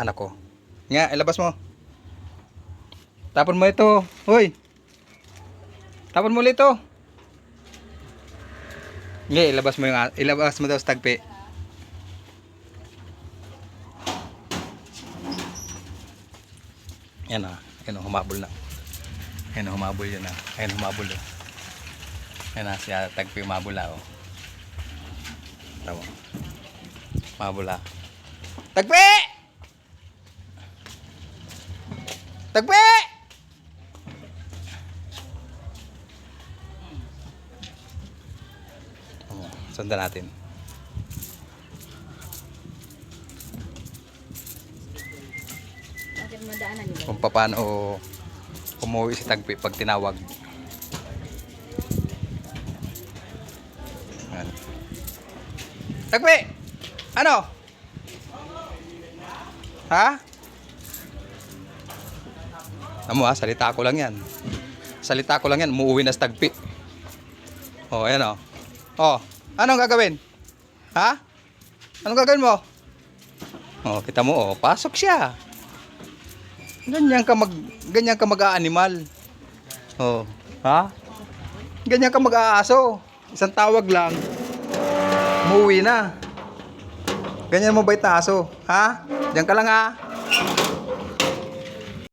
anak ko. Nga, ilabas mo. Tapon mo ito. Hoy. Tapon mo ito. Nga, ilabas mo yung ilabas mo daw sa tagpi. Yan ah. Yan oh, humabol na. Yan oh, humabol yun ah. Yan humabol oh. Yan ah, siya tagpi humabol na oh. Tama. Humabol ah. Tagpi! Tagpi! Oh, sundan natin. Kung paano umuwi si Tagpi pag tinawag. Tagpi! Ano? Ha? Amo ha, salita ko lang yan. Salita ko lang yan, umuwi na si Tagpi. Oh, ayan oh. Oh, anong gagawin? Ha? Anong gagawin mo? Oh, kita mo oh, pasok siya. Ganyan ka mag ganyan ka mag-aanimal. Oh, ha? Ganyan ka mag-aaso. Isang tawag lang. Umuwi na. Ganyan mo ba ito aso? Ha? Diyan ka lang ha?